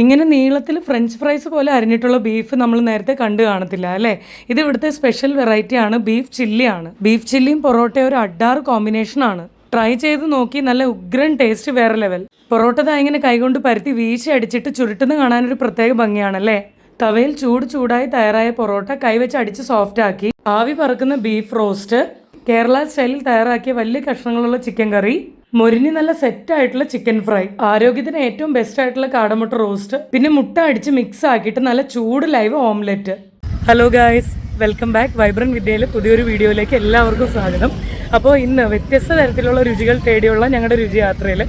ഇങ്ങനെ നീളത്തിൽ French fries പോലെ അരിഞ്ഞിട്ടുള്ള ബീഫ് നമ്മൾ നേരത്തെ കണ്ടു കാണത്തില്ല അല്ലേ? ഇത് ഇവിടുത്തെ സ്പെഷ്യൽ വെറൈറ്റി ആണ് ബീഫ് ചില്ലിയാണ് ബീഫ് ചില്ലിയും പൊറോട്ടയും ഒരു അഡാറ് കോമ്പിനേഷൻ ആണ്. ട്രൈ ചെയ്ത് നോക്കി നല്ല ഉഗ്രൻ ടേസ്റ്റ് വേറെ ലെവൽ പൊറോട്ട ദാ ഇങ്ങനെ കൈകൊണ്ട് പരത്തി വീശി അടിച്ചിട്ട് ചുരുട്ടുന്ന കാണാനൊരു പ്രത്യേക ഭംഗിയാണല്ലേ തവയിൽ ചൂട് ചൂടായി തയ്യാറായ പൊറോട്ട കൈവച്ച് അടിച്ച് സോഫ്റ്റ് ആക്കി. ആവി പറക്കുന്ന ബീഫ് റോസ്റ്റ് കേരള സ്റ്റൈലിൽ തയ്യാറാക്കിയ വലിയ കഷ്ണങ്ങളുള്ള ചിക്കൻ കറി മൊരിഞ്ഞ് നല്ല സെറ്റ് ആയിട്ടുള്ള ചിക്കൻ ഫ്രൈ ആരോഗ്യത്തിന് ഏറ്റവും ബെസ്റ്റ് ആയിട്ടുള്ള കാടമുട്ട റോസ്റ്റ് പിന്നെ മുട്ട അടിച്ച് മിക്സ് ആക്കിയിട്ട് നല്ല ചൂട് live omelette hello guys welcome back വൈബ്രൻ വിദ്യയിൽ പുതിയൊരു വീഡിയോയിലേക്ക് എല്ലാവർക്കും സ്വാഗതം. അപ്പോൾ ഇന്ന് വ്യത്യസ്ത തരത്തിലുള്ള രുചികൾ തേടിയുള്ള ഞങ്ങളുടെ രുചി യാത്രയിൽ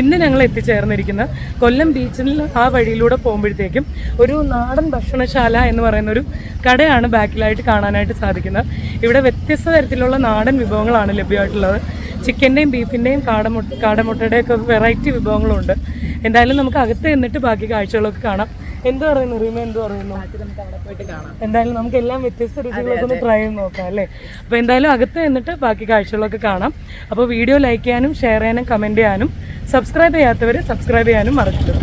ഇന്ന് ഞങ്ങൾ എത്തിച്ചേർന്നിരിക്കുന്ന കൊല്ലം ബീച്ചിൽ ആ വഴിയിലൂടെ പോകുമ്പോഴത്തേക്കും ഒരു നാടൻ ഭക്ഷണശാല എന്ന് പറയുന്ന ഒരു കടയാണ് ബാക്കിലായിട്ട് കാണാനായിട്ട് സാധിക്കുന്നത്. ഇവിടെ വ്യത്യസ്ത തരത്തിലുള്ള നാടൻ വിഭവങ്ങളാണ് ലഭ്യമായിട്ടുള്ളത്. ചിക്കന്റെയും ബീഫിന്റെയും കാടമുട്ട കാടമുട്ടയുടെ ഒക്കെ വെറൈറ്റി വിഭവങ്ങളുണ്ട്. എന്തായാലും നമുക്ക് അകത്ത് നിന്നിട്ട് ബാക്കി കാഴ്ചകളൊക്കെ കാണാം. എന്ത് പറയുന്നു? റീമ എന്ത് പറയുന്നു? എന്തായാലും നമുക്ക് എല്ലാം വ്യത്യസ്ത രുചികളൊക്കെ ഒന്ന് ട്രൈ ചെയ്ത് നോക്കാം അല്ലേ? അപ്പോൾ എന്തായാലും അകത്ത് നിന്നിട്ട് ബാക്കി കാഴ്ചകളൊക്കെ കാണാം. അപ്പോൾ വീഡിയോ ലൈക്ക് ചെയ്യാനും ഷെയർ ചെയ്യാനും കമന്റ് ചെയ്യാനും സബ്സ്ക്രൈബ് ചെയ്യാത്തവർ സബ്സ്ക്രൈബ് ചെയ്യാനും മറക്കരുത്.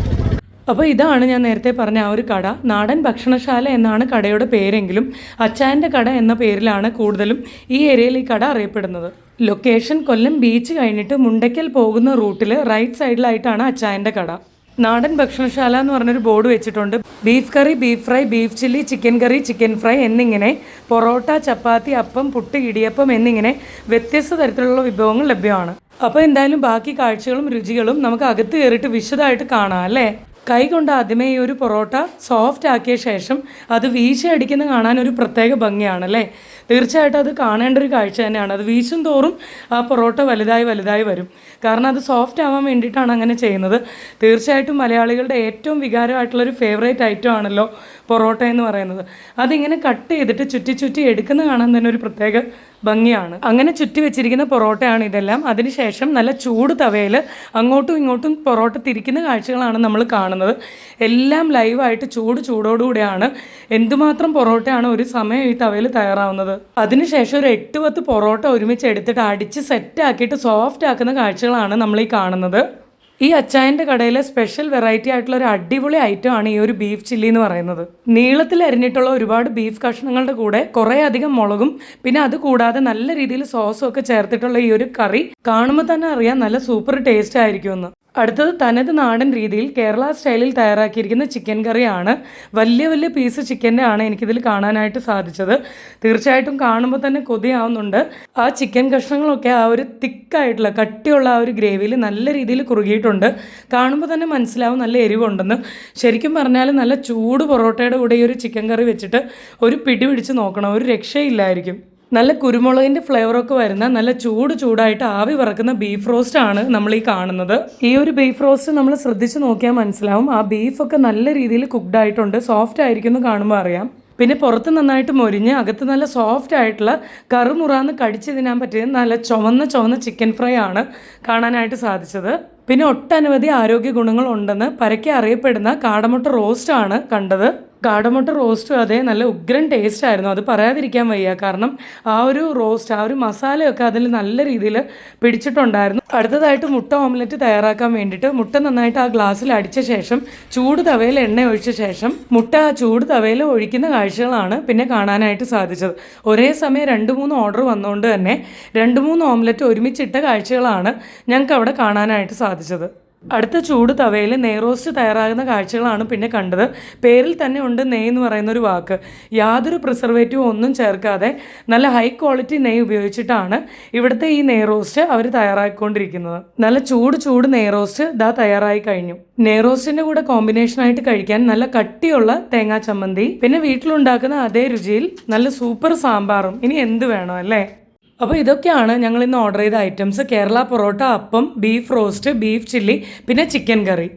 അപ്പോൾ ഇതാണ് ഞാൻ നേരത്തെ പറഞ്ഞ ആ ഒരു കട. നാടൻ ഭക്ഷണശാല എന്നാണ് കടയുടെ പേരെങ്കിലും അച്ചായന്റെ കട എന്ന പേരിലാണ് കൂടുതലും ഈ ഏരിയയിൽ ഈ കട അറിയപ്പെടുന്നത്. ലൊക്കേഷൻ കൊല്ലം ബീച്ച് കഴിഞ്ഞിട്ട് മുണ്ടയ്ക്കൽ പോകുന്ന റൂട്ടിൽ റൈറ്റ് സൈഡിലായിട്ടാണ് അച്ചായന്റെ കട. നാടൻ ഭക്ഷണശാല എന്ന് പറഞ്ഞൊരു ബോർഡ് വെച്ചിട്ടുണ്ട്. Beef curry beef fry beef chilli chicken curry chicken fry എന്നിങ്ങനെ പൊറോട്ട ചപ്പാത്തി അപ്പം പുട്ട് ഇടിയപ്പം എന്നിങ്ങനെ വ്യത്യസ്ത തരത്തിലുള്ള വിഭവങ്ങൾ ലഭ്യമാണ്. അപ്പോൾ എന്തായാലും ബാക്കി കാഴ്ചകളും രുചികളും നമുക്ക് അകത്ത് കയറിയിട്ട് വിശദമായിട്ട് കാണാം അല്ലേ? കൈ കൊണ്ട് ആദ്യമേ ഈ ഒരു പൊറോട്ട സോഫ്റ്റ് ആക്കിയ ശേഷം അത് വീശി അടിക്കുന്ന കാണാൻ ഒരു പ്രത്യേക ഭംഗിയാണല്ലേ തീർച്ചയായിട്ടും അത് കാണേണ്ട ഒരു കാഴ്ച തന്നെയാണ്. അത് വീശും തോറും ആ പൊറോട്ട വലുതായി വലുതായി വരും. കാരണം അത് സോഫ്റ്റ് ആവാൻ വേണ്ടിയിട്ടാണ് അങ്ങനെ ചെയ്യുന്നത്. തീർച്ചയായിട്ടും മലയാളികളുടെ ഏറ്റവും വികാരമായിട്ടുള്ളൊരു ഫേവറേറ്റ് ഐറ്റം ആണല്ലോ പൊറോട്ട എന്ന് പറയുന്നത്. അതിങ്ങനെ കട്ട് ചെയ്തിട്ട് ചുറ്റി ചുറ്റി എടുക്കുന്ന കാണാൻ തന്നെ ഒരു പ്രത്യേക ഭംഗിയാണ്. അങ്ങനെ ചുറ്റി വെച്ചിരിക്കുന്ന പൊറോട്ടയാണ് ഇതെല്ലാം. അതിനുശേഷം നല്ല ചൂട് തവയിൽ അങ്ങോട്ടും ഇങ്ങോട്ടും പൊറോട്ട തിരിക്കുന്ന കാഴ്ചകളാണ് നമ്മൾ കാണുന്നത്. എല്ലാം ലൈവായിട്ട് ചൂട് ചൂടോടുകൂടിയാണ്. എന്തുമാത്രം പൊറോട്ടയാണ് ഒരു സമയം ഈ തവയിൽ തയ്യാറാവുന്നത്. അതിനുശേഷം ഒരു എട്ട് പത്ത് പൊറോട്ട ഒരുമിച്ച് എടുത്തിട്ട് അടിച്ച് സെറ്റ് ആക്കിയിട്ട് സോഫ്റ്റ് ആക്കുന്ന കാഴ്ചകളാണ് നമ്മൾ ഈ കാണുന്നത്. ഈ അച്ചായന്റെ കടയിലെ സ്പെഷ്യൽ വെറൈറ്റി ആയിട്ടുള്ള ഒരു അടിപൊളി ഐറ്റം ആണ് ഈ ഒരു ബീഫ് ചില്ലി എന്ന് പറയുന്നത്. നീളത്തിൽ അരിഞ്ഞിട്ടുള്ള ഒരുപാട് ബീഫ് കഷ്ണങ്ങളുടെ കൂടെ കുറേ അധികം മുളകും പിന്നെ അത് കൂടാതെ നല്ല രീതിയിൽ സോസും ഒക്കെ ചേർത്തിട്ടുള്ള ഈ ഒരു കറി കാണുമ്പോൾ തന്നെ അറിയാം നല്ല സൂപ്പർ ടേസ്റ്റ് ആയിരിക്കുമെന്ന്. അടുത്തത് തനത് നാടൻ രീതിയിൽ കേരള സ്റ്റൈലിൽ തയ്യാറാക്കിയിരിക്കുന്ന ചിക്കൻ കറിയാണ്. വലിയ വലിയ പീസ് ചിക്കന്റെ ആണ് എനിക്കിതിൽ കാണാനായിട്ട് സാധിച്ചത്. തീർച്ചയായിട്ടും കാണുമ്പോൾ തന്നെ കൊതിയാവുന്നുണ്ട്. ആ ചിക്കൻ കഷ്ണങ്ങളൊക്കെ ആ ഒരു തിക്കായിട്ടുള്ള കട്ടിയുള്ള ആ ഒരു ഗ്രേവിയിൽ നല്ല രീതിയിൽ കുറുകിയിട്ടുണ്ട്. കാണുമ്പോൾ തന്നെ മനസ്സിലാവും നല്ല എരിവുണ്ടെന്ന്. ശരിക്കും പറഞ്ഞാൽ നല്ല ചൂട് പൊറോട്ടയുടെ കൂടെ ഈ ഒരു ചിക്കൻ കറി വെച്ചിട്ട് ഒരു പിടി പിടിച്ച് നോക്കണം. ഒരു രക്ഷയില്ലായിരിക്കും. നല്ല കുരുമുളകിന്റെ ഫ്ലേവറൊക്കെ വരുന്ന നല്ല ചൂട് ചൂടായിട്ട് ആവി പറക്കുന്ന ബീഫ് റോസ്റ്റ് ആണ് നമ്മൾ ഈ കാണുന്നത്. ഈ ഒരു ബീഫ് റോസ്റ്റ് നമ്മൾ ശ്രദ്ധിച്ച് നോക്കിയാൽ മനസ്സിലാവും. ആ ബീഫൊക്കെ നല്ല രീതിയിൽ കുക്ക്ഡ് ആയിട്ടുണ്ട്. സോഫ്റ്റ് ആയിരിക്കും കാണുമ്പോൾ അറിയാം. പിന്നെ പുറത്ത് നന്നായിട്ട് മൊരിഞ്ഞ് അകത്ത് നല്ല സോഫ്റ്റ് ആയിട്ടുള്ള കറുമുറാന്ന് കടിച്ച് തിന്നാൻ പറ്റിയ നല്ല ചുവന്ന ചുവന്ന ചിക്കൻ ഫ്രൈ ആണ് കാണാനായിട്ട് സാധിച്ചത്. പിന്നെ ഒട്ടനവധി ആരോഗ്യ ഗുണങ്ങൾ ഉണ്ടെന്ന് പരക്കെ അറിയപ്പെടുന്ന കാടമുട്ട റോസ്റ്റ് ആണ് കണ്ടത്. കാടമുട്ട റോസ്റ്റും അതേ നല്ല ഉഗ്രൻ ടേസ്റ്റ് ആയിരുന്നു. അത് പറയാതിരിക്കാൻ വയ്യ. കാരണം ആ ഒരു റോസ്റ്റ് ആ ഒരു മസാലയൊക്കെ അതിൽ നല്ല രീതിയിൽ പിടിച്ചിട്ടുണ്ടായിരുന്നു. അടുത്തതായിട്ട് മുട്ട ഓംലെറ്റ് തയ്യാറാക്കാൻ വേണ്ടിയിട്ട് മുട്ട നന്നായിട്ട് ആ ഗ്ലാസ്സിൽ അടിച്ച ശേഷം ചൂട് തവയിൽ എണ്ണ ഒഴിച്ച ശേഷം മുട്ട ആ ചൂട് തവയിൽ ഒഴിക്കുന്ന കാഴ്ചകളാണ് പിന്നെ കാണാനായിട്ട് സാധിച്ചത്. ഒരേ സമയം രണ്ട് മൂന്ന് ഓർഡർ വന്നുകൊണ്ട് തന്നെ രണ്ട് മൂന്ന് ഓംലെറ്റ് ഒരുമിച്ചിട്ട കാഴ്ചകളാണ് ഞങ്ങൾക്ക് അവിടെ കാണാനായിട്ട് സാധിച്ചത്. അടുത്ത ചൂട് തവയിൽ നെയ്റോസ്റ്റ് തയ്യാറാകുന്ന കാഴ്ചകളാണ് പിന്നെ കണ്ടത്. പേരിൽ തന്നെ ഉണ്ട് നെയ് എന്ന് പറയുന്ന ഒരു വാക്ക്. യാതൊരു പ്രിസർവേറ്റീവും ഒന്നും ചേർക്കാതെ നല്ല ഹൈ ക്വാളിറ്റി നെയ് ഉപയോഗിച്ചിട്ടാണ് ഇവിടുത്തെ ഈ നെയ്റോസ്റ്റ് അവർ തയ്യാറാക്കിക്കൊണ്ടിരിക്കുന്നത്. നല്ല ചൂട് ചൂട് നെയ്റോസ്റ്റ് ഇതാ തയ്യാറായി കഴിഞ്ഞു. നെയ്റോസ്റ്റിന്റെ കൂടെ കോമ്പിനേഷനായിട്ട് കഴിക്കാൻ നല്ല കട്ടിയുള്ള തേങ്ങാ ചമ്മന്തി. പിന്നെ വീട്ടിലുണ്ടാക്കുന്ന അതേ രുചിയിൽ നല്ല സൂപ്പർ സാമ്പാറും. ഇനി എന്ത് വേണം അല്ലേ? അപ്പോൾ ഇതൊക്കെയാണ് ഞങ്ങൾ ഇന്ന് ഓർഡർ ചെയ്ത items Kerala parotta appam beef roast beef chilli പിന്നെ ചിക്കൻ കറി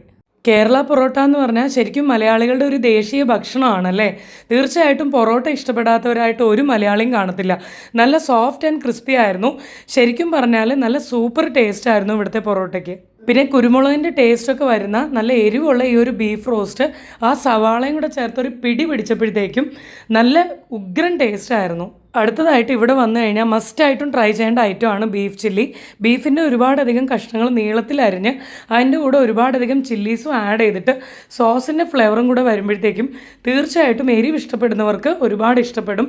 കേരള പൊറോട്ട എന്ന് പറഞ്ഞാൽ ശരിക്കും മലയാളികളുടെ ഒരു ദേശീയ ഭക്ഷണമാണല്ലേ? തീർച്ചയായിട്ടും പൊറോട്ട ഇഷ്ടപ്പെടാത്തവരായിട്ട് ഒരു മലയാളിയും കാണത്തില്ല. നല്ല സോഫ്റ്റ് ആൻഡ് ക്രിസ്പി ആയിരുന്നു. ശരിക്കും പറഞ്ഞാൽ നല്ല സൂപ്പർ ടേസ്റ്റ് ആയിരുന്നു ഇവിടുത്തെ പൊറോട്ടയ്ക്ക്. പിന്നെ കുരുമുളകിന്റെ ടേസ്റ്റൊക്കെ വരുന്ന നല്ല എരിവുള്ള ഈ ഒരു ബീഫ് റോസ്റ്റ് ആ സവാളയും കൂടെ ചേർത്തൊരു പിടി പിടിച്ചപ്പോഴത്തേക്കും നല്ല ഉഗ്രൻ ടേസ്റ്റ് ആയിരുന്നു. അടുത്തതായിട്ട് ഇവിടെ വന്നു കഴിഞ്ഞാൽ മസ്റ്റായിട്ടും ട്രൈ ചെയ്യേണ്ട ഐറ്റമാണ് ബീഫ് ചില്ലി ബീഫിന്റെ ഒരുപാടധികം കഷ്ണങ്ങൾ നീളത്തിൽ അരിഞ്ഞ് അതിന്റെ കൂടെ ഒരുപാടധികം ചില്ലീസും ആഡ് ചെയ്തിട്ട് സോസിന്റെ ഫ്ലേവറും കൂടെ വരുമ്പോഴത്തേക്കും തീർച്ചയായിട്ടും എരിവ് ഇഷ്ടപ്പെടുന്നവർക്ക് ഒരുപാട് ഇഷ്ടപ്പെടും.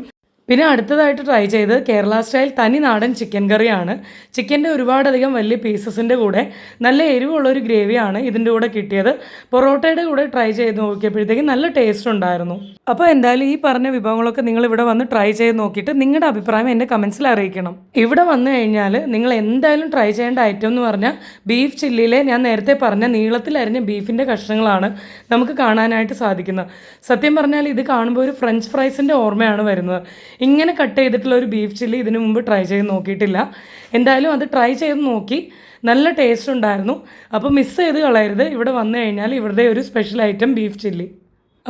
പിന്നെ അടുത്തതായിട്ട് ട്രൈ ചെയ്ത് കേരള സ്റ്റൈൽ തനി നാടൻ ചിക്കൻ കറിയാണ്. ചിക്കന്റെ ഒരുപാടധികം വലിയ പീസസിന്റെ കൂടെ നല്ല എരിവുള്ളൊരു ഗ്രേവിയാണ് ഇതിന്റെ കൂടെ കിട്ടിയത്. പൊറോട്ടയുടെ കൂടെ ട്രൈ ചെയ്ത് നോക്കിയപ്പോഴത്തേക്കും നല്ല ടേസ്റ്റ് ഉണ്ടായിരുന്നു. അപ്പോൾ എന്തായാലും ഈ പറഞ്ഞ വിഭവങ്ങളൊക്കെ നിങ്ങൾ ഇവിടെ വന്ന് ട്രൈ ചെയ്ത് നോക്കിയിട്ട് നിങ്ങളുടെ അഭിപ്രായം എന്റെ കമൻസിൽ അറിയിക്കണം. ഇവിടെ വന്നു കഴിഞ്ഞാൽ നിങ്ങൾ എന്തായാലും ട്രൈ ചെയ്യേണ്ട ഐറ്റം എന്ന് പറഞ്ഞാൽ ബീഫ് ചില്ലിയിലെ ഞാൻ നേരത്തെ പറഞ്ഞ നീളത്തിൽ അരിഞ്ഞ ബീഫിന്റെ കഷ്ണങ്ങളാണ് നമുക്ക് കാണാനായിട്ട് സാധിക്കുന്നത്. സത്യം പറഞ്ഞാൽ ഇത് കാണുമ്പോൾ ഒരു ഫ്രഞ്ച് ഫ്രൈസിന്റെ ഓർമ്മയാണ് വരുന്നത്. ഇങ്ങനെ കട്ട് ചെയ്തിട്ടുള്ള ഒരു ബീഫ് ചില്ലി ഇതിനു മുമ്പ് ട്രൈ ചെയ്ത് നോക്കിയിട്ടില്ല. എന്തായാലും അത് ട്രൈ ചെയ്ത് നോക്കി. നല്ല ടേസ്റ്റ് ഉണ്ടായിരുന്നു. അപ്പോൾ മിസ് ചെയ്ത് കളയരുത്. ഇവിടെ വന്നു കഴിഞ്ഞാൽ ഇവരുടെ ഒരു സ്പെഷ്യൽ ഐറ്റം ബീഫ് ചില്ലി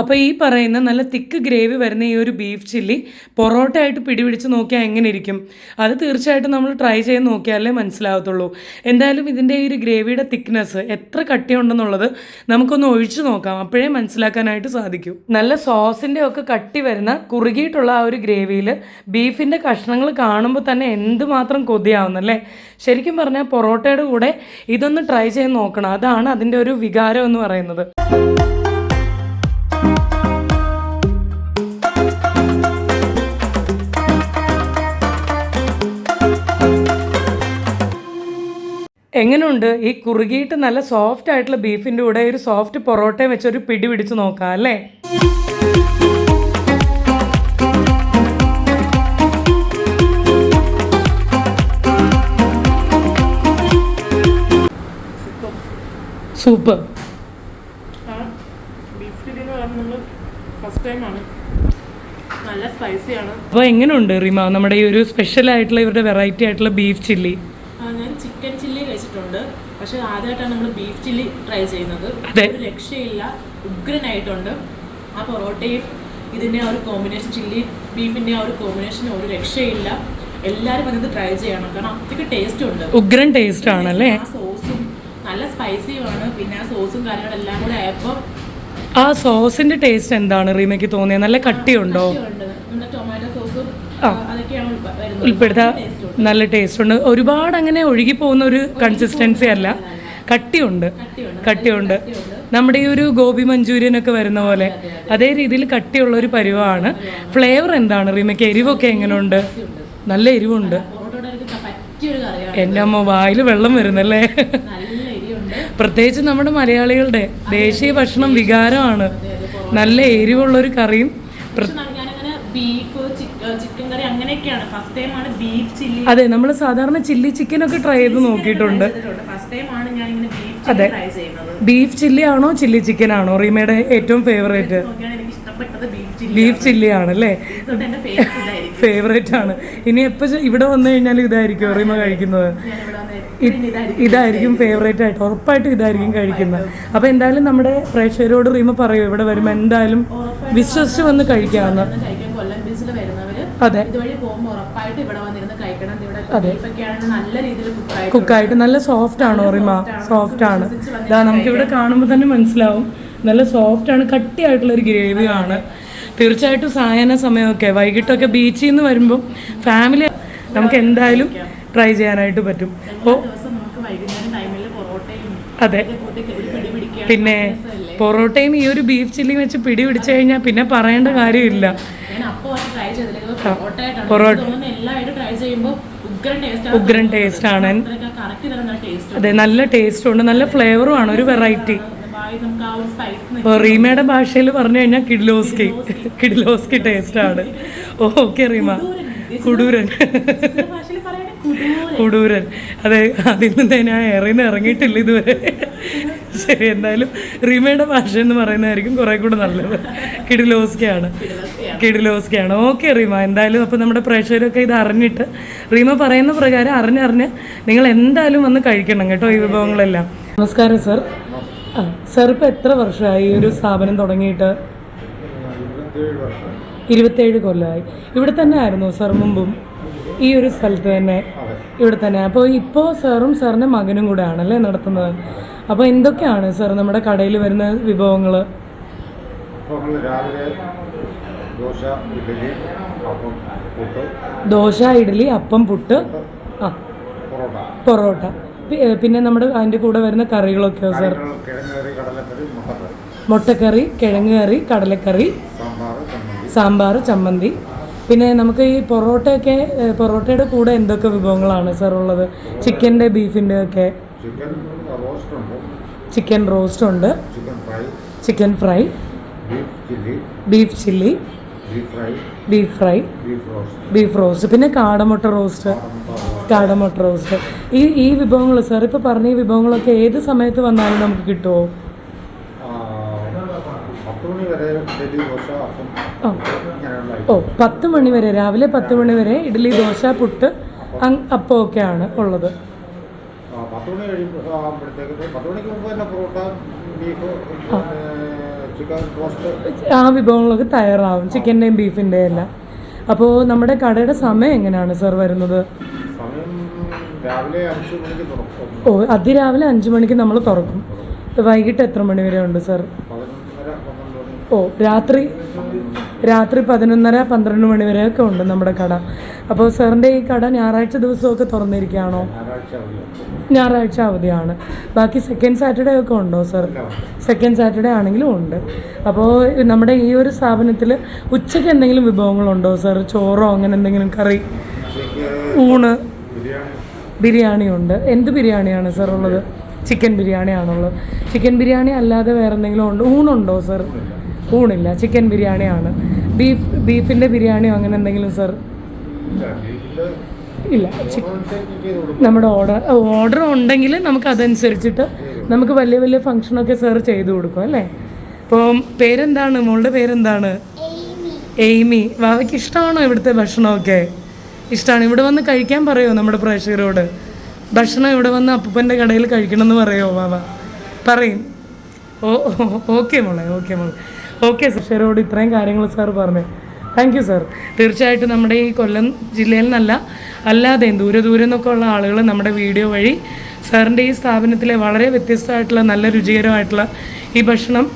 അപ്പോൾ ഈ പറയുന്ന നല്ല തിക്ക് ഗ്രേവി വരുന്ന ഈ ഒരു ബീഫ് ചില്ലി പൊറോട്ട ആയിട്ട് പിടിപിടിച്ച് നോക്കിയാൽ എങ്ങനെ ഇരിക്കും അത് തീർച്ചയായിട്ടും നമ്മൾ ട്രൈ ചെയ്ത് നോക്കിയാലേ മനസ്സിലാകത്തുള്ളൂ എന്തായാലും ഇതിന്റെ ഈ ഒരു ഗ്രേവിയുടെ തിക്നെസ് എത്ര കട്ടിയുണ്ടെന്നുള്ളത് നമുക്കൊന്ന് ഒഴിച്ചു നോക്കാം. അപ്പോഴേ മനസ്സിലാക്കാനായിട്ട് സാധിക്കും. നല്ല സോസിന്റെ ഒക്കെ കട്ടി വരുന്ന കുറുകിയിട്ടുള്ള ആ ഒരു ഗ്രേവിയിൽ ബീഫിന്റെ കഷ്ണങ്ങൾ കാണുമ്പോൾ തന്നെ എന്തുമാത്രം കൊതിയാവുന്നല്ലേ? ശരിക്കും പറഞ്ഞാൽ പൊറോട്ടയുടെ കൂടെ ഇതൊന്ന് ട്രൈ ചെയ്ത് നോക്കണം. അതാണ് അതിന്റെ ഒരു വികാരം എന്ന് പറയുന്നത്. എങ്ങനെയുണ്ട് ഈ കുറുകിയിട്ട് നല്ല സോഫ്റ്റ് ആയിട്ടുള്ള ബീഫിന്റെ കൂടെ ഒരു സോഫ്റ്റ് പൊറോട്ടയും വെച്ച് ഒരു പിടി പിടിച്ച് നോക്കാം അല്ലേ? സൂപ്പർ ഫസ്റ്റ് ടൈമാണ് നല്ല സ്പൈസിയാണ് അപ്പോൾ എങ്ങനെയുണ്ട് റിമ? നമ്മുടെ ഈ ഒരു സ്പെഷ്യൽ ആയിട്ടുള്ള ഇവരുടെ വെറൈറ്റി ആയിട്ടുള്ള ബീഫ് ചില്ലി ഞാൻ ചിക്കൻ ചില്ലി കഴിച്ചിട്ടുണ്ട് പക്ഷെ ആദ്യമായിട്ടാണ് നമ്മൾ ബീഫ് ചില്ലി ട്രൈ ചെയ്യുന്നത്. അതെ. ഒരു രക്ഷയില്ല. ഉഗ്രനായിട്ടുണ്ട്. ആ പൊറോട്ടയും ഇതിന്റെ ആ ഒരു കോമ്പിനേഷൻ ചില്ലി ബീഫിന്റെ ആ ഒരു കോമ്പിനേഷൻ ഒരു രക്ഷയില്ല. എല്ലാവരും വന്നത് ട്രൈ ചെയ്യണം. കാരണം അത്രയ്ക്ക് ടേസ്റ്റ് ഉണ്ട്. ഉഗ്രൻ ടേസ്റ്റ് ആണല്ലേ? ആ സോസും നല്ല സ്പൈസിയുമാണ് പിന്നെ ആ സോസും കാര്യങ്ങളെല്ലാം കൂടെ ആയപ്പോൾ ആ സോസിന്റെ ടേസ്റ്റ് എന്താണ്? റീമയ്ക്ക് തോന്നിയത്? നല്ല കട്ടിയുണ്ടോ? ടൊമാറ്റോ സോസും. അതൊക്കെയാണ് ഉൾപ്പെ- നല്ല ടേസ്റ്റ് ഉണ്ട് ഒരുപാട് അങ്ങനെ ഒഴുകി പോകുന്ന ഒരു കൺസിസ്റ്റൻസി അല്ല. കട്ടിയുണ്ട്. കട്ടിയുണ്ട്. നമ്മുടെ ഈ ഒരു ഗോപി മഞ്ചൂരിയൻ ഒക്കെ വരുന്ന പോലെ അതേ രീതിയിൽ കട്ടിയുള്ള ഒരു പരിവമാണ് ഫ്ലേവർ എന്താണ്? റീമയ്ക്ക് എരിവൊക്കെ എങ്ങനെയുണ്ട് നല്ല എരിവുണ്ട്. എന്റെ അമ്മ വായിൽ വെള്ളം വരുന്നല്ലേ? പ്രത്യേകിച്ച് നമ്മുടെ മലയാളികളുടെ ദേശീയ ഭക്ഷണം വികാരമാണ്. നല്ല എരിവുള്ള ഒരു കറിയും. ബീഫ് അങ്ങനെയൊക്കെയാണ് ഫസ്റ്റ് ടൈം ആണ് ബീഫ് ചില്ലി അതെ നമ്മൾ സാധാരണ ചില്ലി ചിക്കൻ ഒക്കെ ട്രൈ ചെയ്ത് നോക്കിയിട്ടുണ്ട്. ഫസ്റ്റ് ടൈം ആണ് ഞാൻ ഇങ്ങനെ ബീഫ് ചില്ലി ട്രൈ ചെയ്യുന്നത്. ബീഫ് ചില്ലി ആണോ ചില്ലി ചിക്കൻ ആണോ? റീമയുടെ ഏറ്റവും ഫേവറേറ്റ് ബീഫ് ചില്ലി ആണ്. അല്ലേ? ഫേവറേറ്റ് ആണ്. ഇനി എപ്പോ ഇവിടെ വന്നു കഴിഞ്ഞാൽ ഇതായിരിക്കും റീമ കഴിക്കുന്നത്. ഇതായിരിക്കും. ഫേവറേറ്റ് ആയിട്ട്. ഉറപ്പായിട്ടും ഇതായിരിക്കും കഴിക്കുന്നത്. അപ്പൊ എന്തായാലും നമ്മുടെ പ്രേക്ഷകരോട് റീമ പറയൂ. ഇവിടെ വരുമ്പോൾ എന്തായാലും വിശ്വസിച്ച് വന്ന് കഴിക്കാമെന്ന് വന്ന് കഴിക്കാൻ കൊല്ലം ബീച്ചിൽ വരുന്നവര് അതെ. ഇതുവഴി പോകുമ്പോൾ ഉറപ്പായിട്ട് ഇവിടെ വന്നിരുന്ന് കഴിക്കണം. ഇവിടെ നല്ല രീതിയിൽ കുക്കായിട്ട് നല്ല സോഫ്റ്റ് ആണ് ഓറിമ സോഫ്റ്റ് ആണ്. ഇതാ നമുക്ക് ഇവിടെ കാണുമ്പോൾ തന്നെ മനസ്സിലാവും. നല്ല സോഫ്റ്റ് ആണ് കട്ടിയായിട്ടുള്ള ഒരു ഗ്രേവി ആണ്. തീർച്ചയായിട്ടും സായന സമയമൊക്കെ. വൈകിട്ടൊക്കെ ബീച്ചിൽ നിന്ന് വരുമ്പോൾ ഫാമിലി നമുക്ക് എന്തായാലും ട്രൈ ചെയ്യാനായിട്ട് പറ്റും. അപ്പോൾ അതെ. പിന്നെ പൊറോട്ടയും ഈ ഒരു ബീഫ് ചില്ലിയും വെച്ച് പിടി പിടിച്ചു കഴിഞ്ഞാൽ പിന്നെ പറയേണ്ട കാര്യമില്ല ഞാൻ അപ്പോൾ ട്രൈ ചെയ്തില്ല പൊറോട്ട ഉഗ്രൻ ടേസ്റ്റ് ആണ് അതെ നല്ല ടേസ്റ്റും ഉണ്ട്. നല്ല ഫ്ലേവറും ആണ് ഒരു വെറൈറ്റി റീമയുടെ ഭാഷയിൽ പറഞ്ഞു കഴിഞ്ഞാൽ കിഡ്ലോസ്കി. കിഡ്ലോസ്കി. ടേസ്റ്റ് ആണ്. ഓക്കെ റീമ. കുടൂരൻ. കുടൂരൻ. അതെ അതിൽ നിന്ന് ഞാൻ ഇറങ്ങി ഇറങ്ങിയിട്ടില്ല ഇതുവരെ. ശരി എന്തായാലും റീമയുടെ ഭാഷ എന്ന് പറയുന്നതായിരിക്കും കുറെ കൂടെ നല്ലത്. കിടിലോസ്കയാണ്. കിടിലോസ്കയാണ്. ഓക്കെ റീമ. എന്തായാലും അപ്പോൾ നമ്മുടെ പ്രേക്ഷകരൊക്കെ ഇത് അറിഞ്ഞിട്ട് റീമ പറയുന്ന പ്രകാരം അറിഞ്ഞറിഞ്ഞ് നിങ്ങൾ എന്തായാലും വന്ന് കഴിക്കണം കേട്ടോ ഈ വിഭവങ്ങളെല്ലാം. നമസ്കാരം സർ. ആ സർ ഇപ്പോൾ എത്ര വർഷമായി ഈ ഒരു സ്ഥാപനം തുടങ്ങിയിട്ട്? ഇരുപത്തേഴ് കൊല്ലമായി ഇവിടെ തന്നെ ആയിരുന്നു സർ മുമ്പും ഈ ഒരു സ്ഥലത്ത് തന്നെ. ഇവിടെ തന്നെ. അപ്പോൾ ഇപ്പോൾ സാറും സാറിന്റെ മകനും കൂടെ ആണല്ലേ നടത്തുന്നത്? അപ്പോൾ എന്തൊക്കെയാണ് സാർ നമ്മുടെ കടയിൽ വരുന്ന വിഭവങ്ങൾ രാവിലെ ദോശ ഇഡലി അപ്പം പുട്ട്. ദോശ ഇഡ്ഡലി അപ്പം പുട്ട്. ആ. പൊറോട്ട. പിന്നെ നമ്മുടെ അതിന്റെ കൂടെ വരുന്ന കറികളൊക്കെയോ സാർ? മുട്ടക്കറി. കിഴങ്ങ് കറി കടലക്കറി. സാമ്പാർ ചമ്മന്തി. പിന്നെ നമുക്ക് ഈ പൊറോട്ടയൊക്കെ ഒക്കെ പൊറോട്ടയുടെ കൂടെ എന്തൊക്കെ വിഭവങ്ങളാണ് സാർ ഉള്ളത്? ചിക്കന്റെ ബീഫിന്റെ ഒക്കെ ചിക്കൻ ചിക്കൻ റോസ്റ്റ് ഉണ്ട് chicken fry. Beef chilli. Beef fry. Beef roast. പിന്നെ കാടമുട്ട റോസ്റ്റ്. കാടമുട്ട റോസ്റ്റ്. ഈ ഈ വിഭവങ്ങൾ സാർ ഇപ്പോൾ പറഞ്ഞ ഈ വിഭവങ്ങളൊക്കെ ഏത് സമയത്ത് വന്നാലും നമുക്ക് കിട്ടുമോ ഓ പത്ത് മണി വരെ രാവിലെ പത്ത് മണി വരെ ഇഡ്ഡലി ദോശ പുട്ട് അങ് അപ്പം ഒക്കെയാണ് ഉള്ളത്. പത്ത് മണി കഴിയുമ്പോൾ ആകുമ്പോഴത്തേക്ക് പത്ത് മണിക്ക് മുമ്പ് തന്നെ പൊറോട്ട ബീഫ് ചിക്കൻ റോസ്റ്റ് ആ വിഭവങ്ങളൊക്കെ തയ്യാറാവും. ചിക്കന്റെയും ബീഫിന്റെയും എല്ലാം. അപ്പോൾ നമ്മുടെ കടയുടെ സമയം എങ്ങനെയാണ് സർ വരുന്നത്? ഓ അതിരാവിലെ അഞ്ച് മണിക്ക് നമ്മൾ തുറക്കും. വൈകിട്ട് എത്ര മണി വരെ ഉണ്ട് സർ? ഓ രാത്രി രാത്രി പതിനൊന്നര പന്ത്രണ്ട് മണി വരെയൊക്കെ ഉണ്ട് നമ്മുടെ കട. അപ്പോൾ സാറിന്റെ ഈ കട ഞായറാഴ്ച ദിവസമൊക്കെ തുറന്നിരിക്കുകയാണോ? ഞായറാഴ്ച അവധിയാണ്. ബാക്കി സെക്കൻഡ് സാറ്റർഡേ ഒക്കെ ഉണ്ടോ സർ സെക്കൻഡ് സാറ്റർഡേ ആണെങ്കിലും ഉണ്ട്. അപ്പോൾ നമ്മുടെ ഈ ഒരു സ്ഥാപനത്തിൽ ഉച്ചയ്ക്ക് എന്തെങ്കിലും വിഭവങ്ങളുണ്ടോ സർ ചോറോ അങ്ങനെ എന്തെങ്കിലും കറി? ഊണ്? ബിരിയാണി ഉണ്ട്. എന്ത് ബിരിയാണിയാണ് സർ ഉള്ളത്? ചിക്കൻ ബിരിയാണി ആണുള്ളത് ചിക്കൻ ബിരിയാണി അല്ലാതെ വേറെ എന്തെങ്കിലും ഉണ്ട്? ഊണുണ്ടോ സാർ ഊണില്ല ചിക്കൻ ബിരിയാണിയാണ്. ബീഫ് ബീഫിന്റെ ബിരിയാണിയോ അങ്ങനെ എന്തെങ്കിലും സർ ഇല്ല. നമ്മുടെ ഓർഡർ ഓർഡർ ഉണ്ടെങ്കിൽ നമുക്ക് അതനുസരിച്ചിട്ട് നമുക്ക് വലിയ വലിയ ഫംഗ്ഷനൊക്കെ സർ ചെയ്തു കൊടുക്കും അല്ലേ? അപ്പോൾ പേരെന്താണ്? മോളുടെ പേരെന്താണ്? എയ്മി വാവയ്ക്ക് ഇഷ്ടമാണോ ഇവിടുത്തെ ഭക്ഷണമൊക്കെ? ഇഷ്ടമാണ് ഇവിടെ വന്ന് കഴിക്കാൻ പറയുമോ നമ്മുടെ പ്രേക്ഷകരോട്? ഭക്ഷണം ഇവിടെ വന്ന് അപ്പൂപ്പന്റെ കടയിൽ കഴിക്കണമെന്ന് പറയുമോ വാവ? പറയും. ഓ ഓക്കെ മോളെ ഓക്കെ മോളെ. ഓക്കെ സാറോട് ഇത്രയും കാര്യങ്ങൾ സാർ പറഞ്ഞു. താങ്ക് യു സാർ തീർച്ചയായിട്ടും നമ്മുടെ ഈ കൊല്ലം ജില്ലയിൽ നിന്നല്ല അല്ലാതെ ദൂരെ ദൂരെ നിന്നൊക്കെ ഉള്ള ആളുകൾ നമ്മുടെ വീഡിയോ വഴി സാറിന്റെ ഈ സ്ഥാപനത്തിലെ വളരെ വ്യത്യസ്തമായിട്ടുള്ള നല്ല രുചികരമായിട്ടുള്ള ഈ ഭക്ഷണം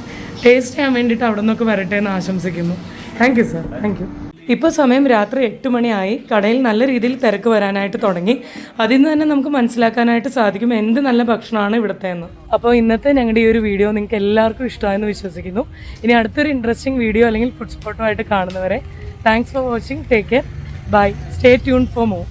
ടേസ്റ്റ് ചെയ്യാൻ വേണ്ടിയിട്ട് അവിടെ നിന്നൊക്കെ വരട്ടെ എന്ന് ആശംസിക്കുന്നു. Thank you sir thank you ഇപ്പോൾ സമയം രാത്രി എട്ട് മണിയായി. കടയിൽ നല്ല രീതിയിൽ തിരക്ക് വരാനായിട്ട് തുടങ്ങി. അതിൽ നിന്ന് തന്നെ നമുക്ക് മനസ്സിലാക്കാനായിട്ട് സാധിക്കും എന്ത് നല്ല ഭക്ഷണമാണ് ഇവിടുത്തെ എന്ന്. അപ്പോൾ ഇന്നത്തെ ഞങ്ങളുടെ ഈ ഒരു വീഡിയോ നിങ്ങൾക്ക് എല്ലാവർക്കും ഇഷ്ടമായെന്ന് വിശ്വസിക്കുന്നു. ഇനി അടുത്തൊരു ഇൻട്രസ്റ്റിംഗ് വീഡിയോ അല്ലെങ്കിൽ ഫുഡ് സ്പോട്ടുമായിട്ട് കാണുന്നവരെ thanks for watching take care bye stay tune for more